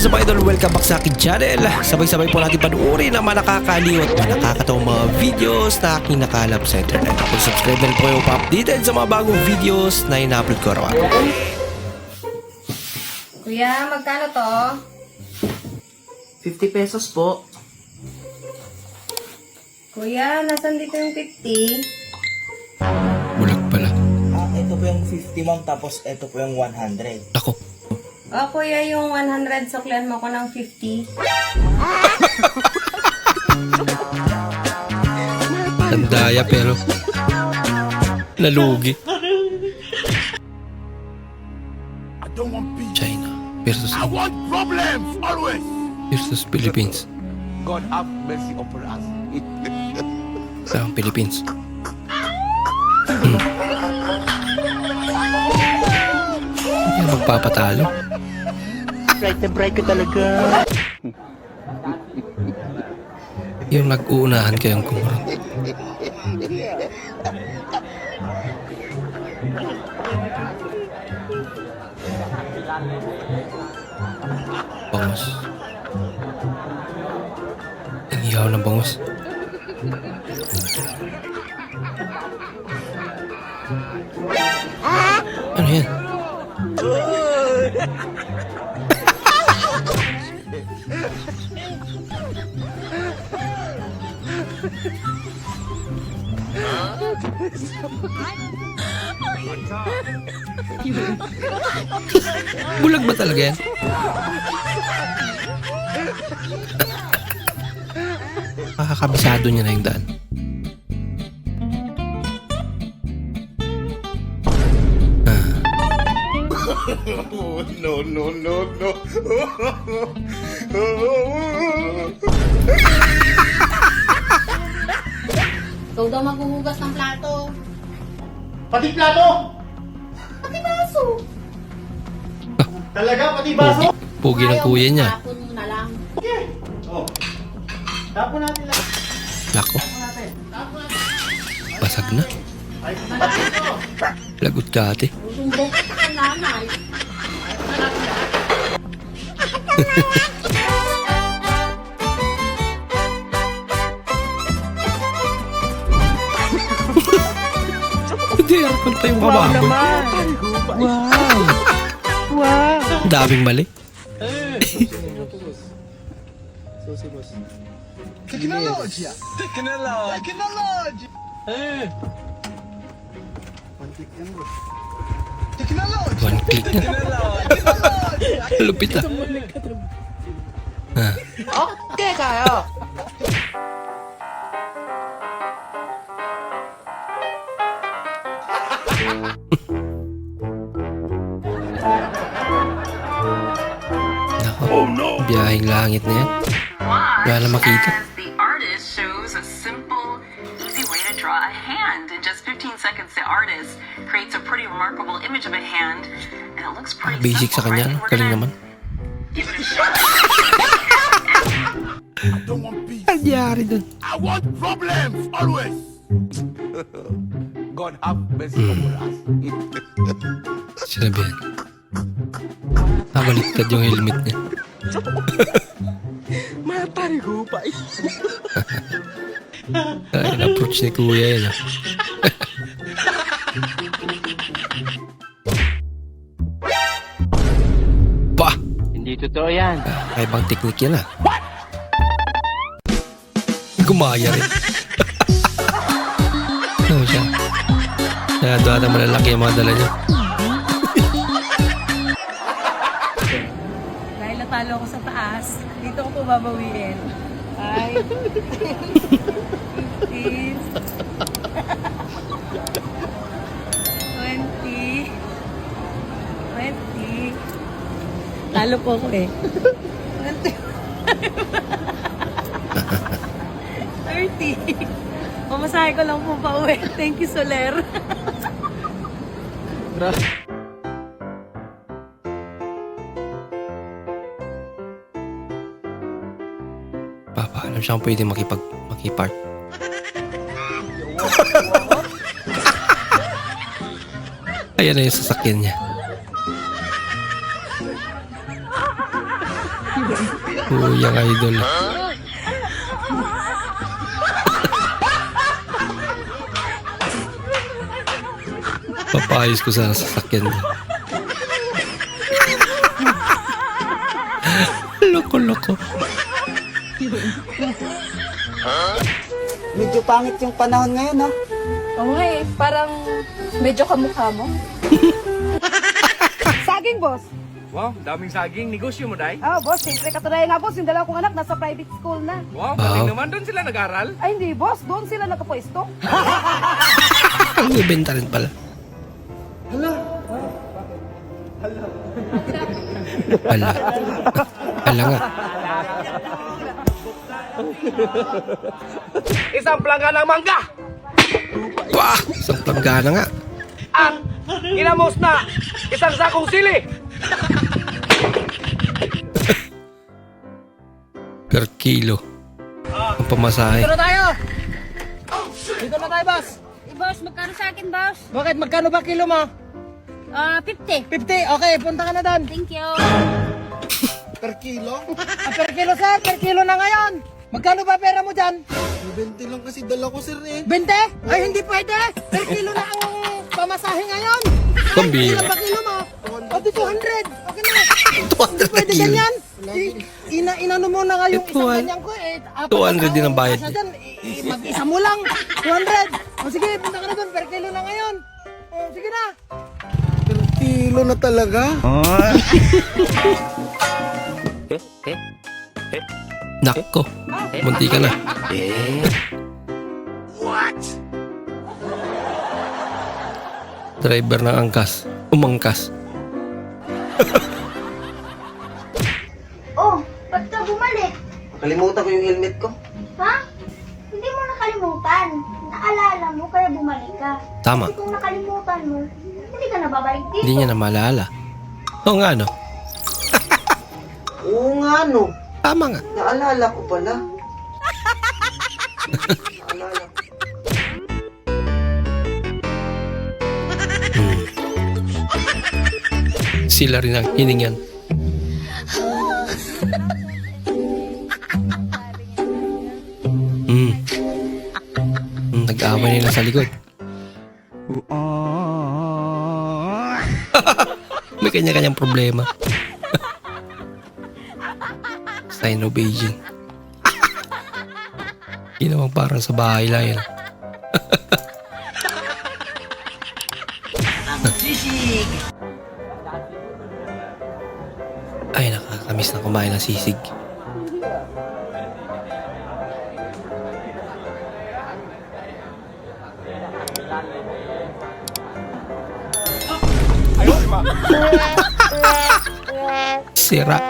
is up idol? Welcome back sa akin channel. Sabay-sabay po natin panuorin ang mga nakakaliw at mga nakakatawang mga videos na aking nakalap sa internet. Kung subscribe na rin po kayo pa-updated sa mga bagong videos na ina-upload ko araw Kuya, magkano to? 50 pesos po. Kuya, nasan dito yung 50? Bulag pala. Ah, ito po yung 50 ma'am, tapos ito po yung 100. Ako. O kuya, yung 100, suklian mo ko ng 50. Ang daya pero nalugi. I don't want peace. China versus I want problems always. versus Philippines. God have mercy upon us. Sa Philippines. Hindi magpapatalo. Bright na bright ka talaga. Yung nag-uunahan kayong kumurot. Bangos. Ang ihaw ng bangos. Ano Bulag ba talaga yan? Makakabisado niya na yung daan. Oh, no, no, no, no. Ikaw daw maghuhugas ng plato. Pati plato! Pati baso. Talaga, pati baso? Pugi ng kuya niya. Tapon mo na lang. Oh. Tapo natin lang. Lako. Basag na. Lagot ka ate. Susumbok ka nanay. Aircon pa yung kababoy. Wow! Wow! Daming mali. Technologia! Technologia! Technologia! Technologia! One click na. Lupit ah. Ah, Okay kayo. Nako. Biyahing langit na yan. Wala na makita. draw a hand. In just 15 seconds, the artist creates a pretty remarkable image of a hand, and it looks pretty Basic sa kanya, right? no? Galing naman. give it a shot. I don't want peace. Nangyari dun. I want problems always. God have mercy upon us. Sinabihan. Nabaliktad yung helmet niya. Ay, approach ni kuya yun ah. pa! Hindi totoo yan. Kaibang teknik yan ah. Gumaya rin. Kaya doon malalaki yung mga dala niya. Dahil natalo ako sa taas, dito ko po babawiin. Ay. 15. 20. 20. Talo po ako eh. 30. Pamasahe ko lang po pa uwi. Thank you, Soler. Papaalam siya kung pwede makipag, makipart. Ayan na yung sasakyan niya. Kuyang idol. Papayos ko sa sasakyan niya. Loko-loko. Medyo pangit yung panahon ngayon, no? Oo nga eh, parang medyo kamukha mo. Saging, boss. Wow, daming saging. Negosyo mo, Day? Ah, boss, siyempre katunayan nga, boss. Yung dalawa kong anak nasa private school na. Wow, Wow. galing naman. Doon sila nag-aral. Ay, hindi, boss. Doon sila nagpapwesto. Ang ibenta rin pala. Hala. Hala. Hala nga. Isang plangga ng mangga. Wah! Isang planggana nga. At inamos na isang sakong sili. Per kilo. Ang pamasahe. Dito na tayo! Dito na tayo, boss! Eh, boss, magkano sa akin, boss? Bakit? Magkano ba kilo mo? Ah, 50. 50? Okay, punta ka na doon. Thank you. Per kilo? Ah, per kilo, sir. Per kilo na ngayon. Magkano ba pera mo dyan? 20 lang kasi dala ko, sir, eh. 20? Ay, hindi pwede. Per kilo na ang pamasahe ngayon. Pambira. Ilan ba kilo mo? O, di 200. Okay na. 200 Pwede kilo. ganyan. I- Ina, inano mo na nga yung Eh, isang 200 ganyan ko eh. apat 200 din ang tao, bayad kasya niya. dyan. I- i- Mag-isa mo lang. 200. O sige, punta ka na doon. Kilo na talaga? Nako. Munti ka na. Driver ng angkas. Umangkas. Oh, ba't ka bumalik? Kalimutan ko yung helmet ko. Ha? Hindi mo nakalimutan. Naalala mo kaya bumalik ka. Tama. Kasi kung nakalimutan mo, hindi ka na babalik dito. Hindi niya na maalala. Oo nga no. Oo nga, no. Tama nga. Naalala ko pala. Naalala ko. Hmm. Sila rin ang hiningan. Hmm. Hmm, Nag-aaway nila sa likod. May kanya-kanyang problema. Sign of aging. Ginawang parang sa bahay lang yan. Ay, nakakamiss na kumain ng sisig. Sira.